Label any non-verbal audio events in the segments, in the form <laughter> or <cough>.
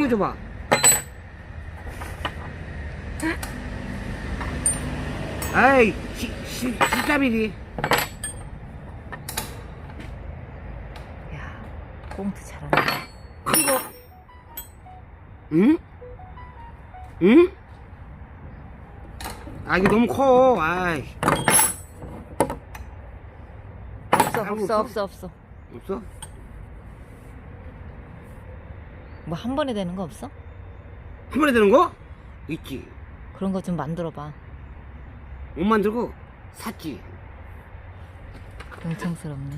당겨줘봐. 아이, 시, 시, 13mm. 야, 꽁트 잘한다. 큰 거. 응? 응? 아, 이게 너무 커. 아이, 없어, 없어, 없어? 없어, 없어. 없어? 뭐 한 번에 되는 거 없어? 한 번에 되는 거? 있지. 그런 거 좀 만들어봐. 못 만들고 샀지. 경청스럽네.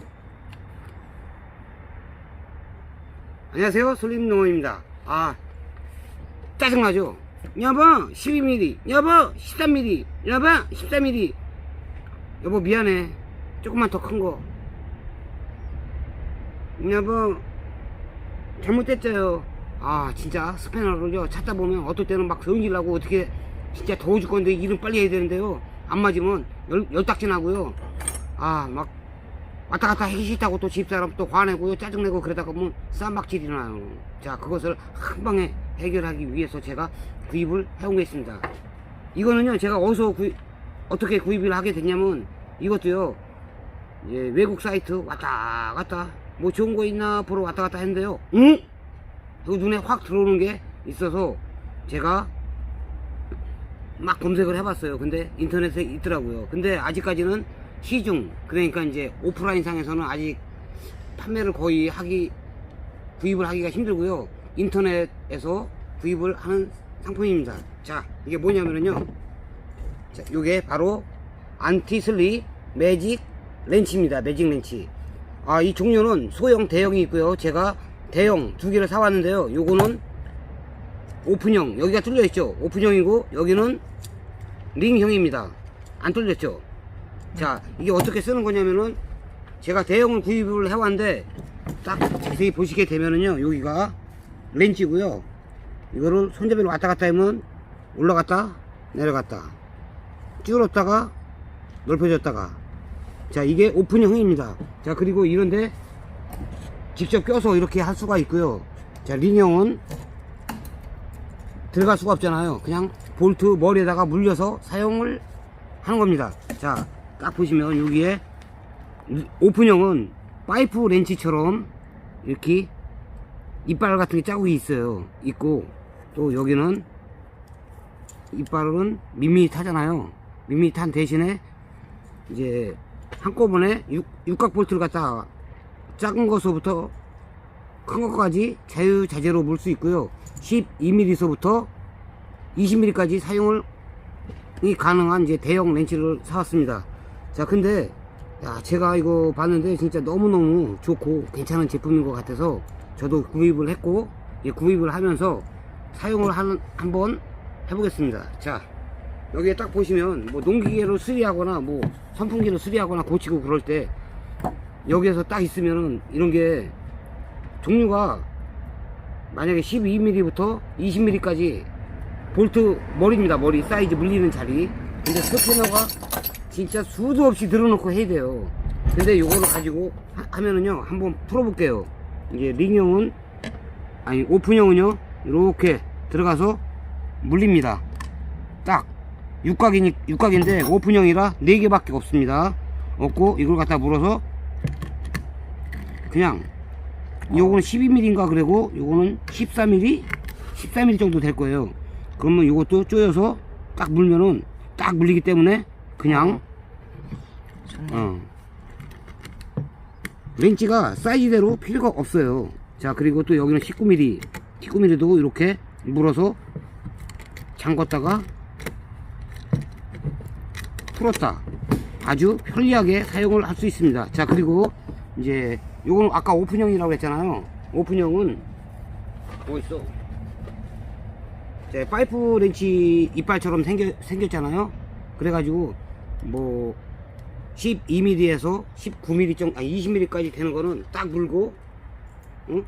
안녕하세요. 솔림농어입니다. 아, 짜증나죠? 여보, 12mm. 여보, 13mm. 여보, 14mm. 여보, 미안해. 조금만 더 큰 거. 여보, 잘못됐어요. 아, 진짜 스패너를요, 찾다 보면 어떨 때는 막 성질나고 어떻게 진짜 더워 죽건데 일은 빨리 해야 되는데요. 안 맞으면 열, 열딱지 나고요. 아, 막 왔다 갔다 하기 싫다고 또 집사람 또 화내고요 짜증내고 그러다가 뭐 쌈박질이 나요 자 그것을 한 방에 해결하기 위해서 제가 구입을 해온 게 있습니다 이거는요 제가 어디서 구입 어떻게 구입을 하게 됐냐면 이것도요 이제 외국 사이트 왔다 갔다 뭐 좋은 거 있나 보러 왔다 갔다 했는데요 응? 그 눈에 확 들어오는 게 있어서 제가 막 검색을 해봤어요. 근데 인터넷에 있더라고요. 근데 아직까지는 시중 그러니까 이제 오프라인 상에서는 아직 판매를 거의 하기 구입을 하기가 힘들고요. 인터넷에서 구입을 하는 상품입니다. 자, 이게 뭐냐면요. 자, 요게 바로 안티슬리 매직 렌치입니다. 매직 렌치. 아, 이 종류는 소형, 대형이 있고요. 제가 대형 두 개를 사왔는데요. 요거는 오픈형. 여기가 뚫려 있죠? 오픈형이고 여기는 링형입니다. 안 뚫렸죠? 자 이게 어떻게 쓰는 거냐면은 제가 대형을 구입을 해왔는데 딱 자세히 보시게 되면은요 여기가 렌치고요. 이거를 손잡이로 왔다 갔다 하면 올라갔다 내려갔다 줄었다가 넓혀졌다가. 자 이게 오픈형입니다. 자 그리고 이런데 직접 껴서 이렇게 할 수가 있고요 자 링형은 들어갈 수가 없잖아요. 그냥 볼트 머리에다가 물려서 사용을 하는 겁니다. 자, 딱 보시면 여기에 오픈형은 파이프 렌치처럼 이렇게 이빨 같은 게 자국이 있어요. 있고 또 여기는 이빨은 밋밋하잖아요. 밋밋한 대신에 이제 한꺼번에 육, 육각 볼트를 갖다 작은 것서부터 큰 것까지 자유자재로 물 수 있고요. 12mm서부터 20mm까지 사용을 이 가능한 이제 대형 렌치를 사왔습니다. 자, 근데 야, 제가 이거 봤는데 진짜 너무너무 좋고 괜찮은 제품인 것 같아서 저도 구입을 했고 예, 구입을 하면서 사용을 한, 한번 해보겠습니다. 자, 여기에 딱 보시면 뭐 농기계로 수리하거나 뭐 선풍기로 수리하거나 고치고 그럴 때 여기에서 딱 있으면은 이런 게 종류가 만약에 12mm부터 20mm까지 볼트 머리입니다 머리. 사이즈 물리는 자리. 근데 스패너가 진짜 수도 없이 들어놓고 해야 돼요. 근데 요거를 가지고 하, 면은요 한번 풀어볼게요. 이제 링형은 아니 오픈형은요 이렇게 들어가서 물립니다. 딱. 육각이니 육각인데 오픈형이라 4개밖에 없습니다. 없고 이걸 갖다 물어서 그냥 요거는 12mm인가 그리고 요거는 14mm 14mm 정도 될 거예요. 그러면 요것도 쪼여서 딱 물면은 딱 물리기 때문에 그냥 좋네. 어. 렌치가 사이즈대로 필요가 없어요. 자 그리고 또 여기는 19mm 19mm도 이렇게 물어서 잠궜다가 풀었다. 아주 편리하게 사용을 할 수 있습니다. 자 그리고 이제 요거는 아까 오픈형이라고 했잖아요. 오픈형은 뭐 있어? 제 파이프 렌치 이빨처럼 생겨, 생겼잖아요. 그래가지고 뭐 12mm에서 19mm 정도 아 20mm까지 되는 거는 딱 물고 응?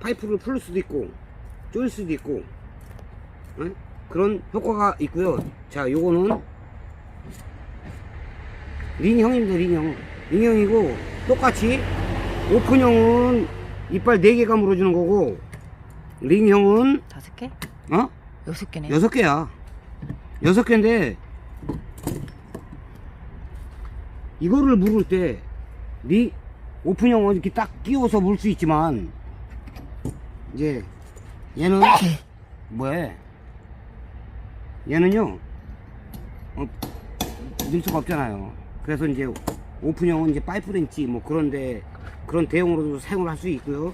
파이프를 풀 수도 있고 조일 수도 있고 응? 그런 효과가 있고요. 자 요거는 링 형입니다 링형 링형이고 똑같이 오픈형은 이빨 4개가 물어주는 거고 링형은 다섯 개? 어? 여섯 개네. 여섯 개야. 여섯 개인데 이거를 물을 때 리 오픈형은 이렇게 딱 끼워서 물 수 있지만 이제 얘는 <laughs> 뭐야? 얘는요 어, 넣을 수가 없잖아요. 그래서 이제 오픈형은 이제 파이프렌치 뭐 그런데 그런 대용으로도 사용을 할 수 있고요.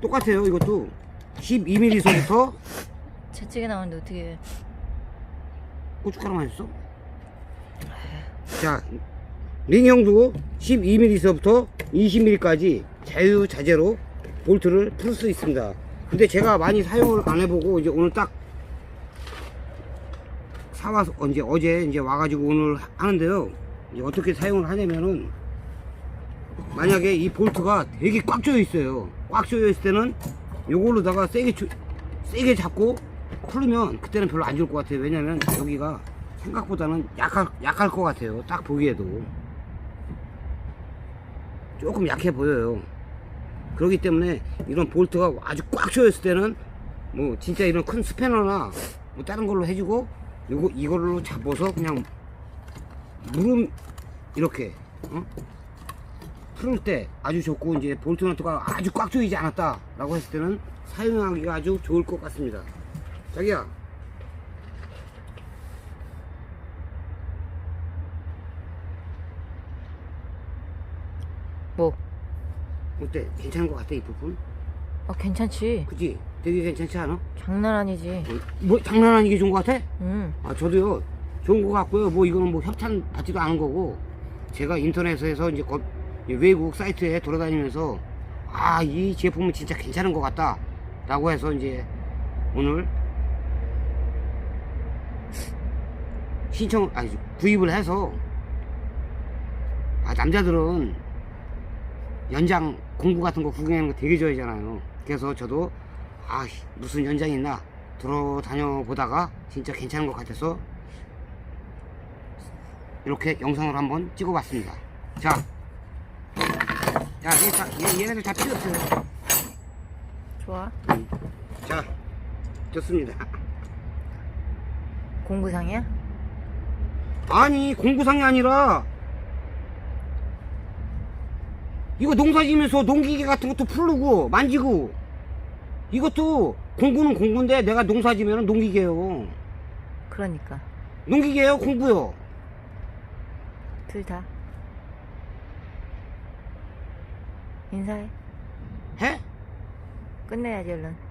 똑같아요. 이것도 12mm서부터 <laughs> 채찍에 나오는데 어떻게 고춧가루만 했어? 자, 링형도 12mm서부터 20mm까지 자유자재로 볼트를 풀 수 있습니다. 근데 제가 많이 사용을 안 해보고 이제 오늘 딱 사와서 이제 어제 이제 와가지고 오늘 하는데요. 이제 어떻게 사용을 하냐면은 만약에 이 볼트가 되게 꽉 조여 있어요. 꽉 조여 있을 때는 요걸로다가 세게 조- 세게 잡고 풀으면 그때는 별로 안 좋을 것 같아요. 왜냐면 여기가 생각보다는 약할 약할 것 같아요. 딱 보기에도 조금 약해 보여요. 그렇기 때문에 이런 볼트가 아주 꽉 조였을 때는 뭐 진짜 이런 큰 스패너나 뭐 다른 걸로 해주고 요거 이걸로 잡아서 그냥 무릎 이렇게 어? 풀을 때 아주 좋고 이제 볼트 너트가 아주 꽉 조이지 않았다 라고 했을 때는 사용하기가 아주 좋을 것 같습니다. 자기야 뭐? 어때? 괜찮은 것 같아 이 부분? 아 괜찮지. 그지? 되게 괜찮지 않아? 장난 아니지. 어, 뭐 장난 아니게 좋은 것 같아? 응. 아 저도요 좋은 것 같고요. 뭐 이거는 뭐 협찬 받지도 않은 거고 제가 인터넷에서 이제 거- 외국 사이트에 돌아다니면서 아 이 제품은 진짜 괜찮은 것 같다 라고 해서 이제 오늘 신청 아니 구입을 해서 아 남자들은 연장 공구 같은 거 구경하는 거 되게 좋아하잖아요. 그래서 저도 아 무슨 연장이 있나 돌아다녀 보다가 진짜 괜찮은 것 같아서 이렇게 영상을 한번 찍어봤습니다. 자, 야, 얘 다, 얘, 얘네들 다 필요 없어요. 좋아. 자, 좋습니다. 공구상이야? 아니, 공구상이 아니라 이거 농사 지면서 농기계 같은 것도 풀르고 만지고 이것도 공구는 공구인데 내가 농사 지면 농기계요. 그러니까 농기계요, 공구요. 둘 다. 인사해. 해? 끝내야지 얼른.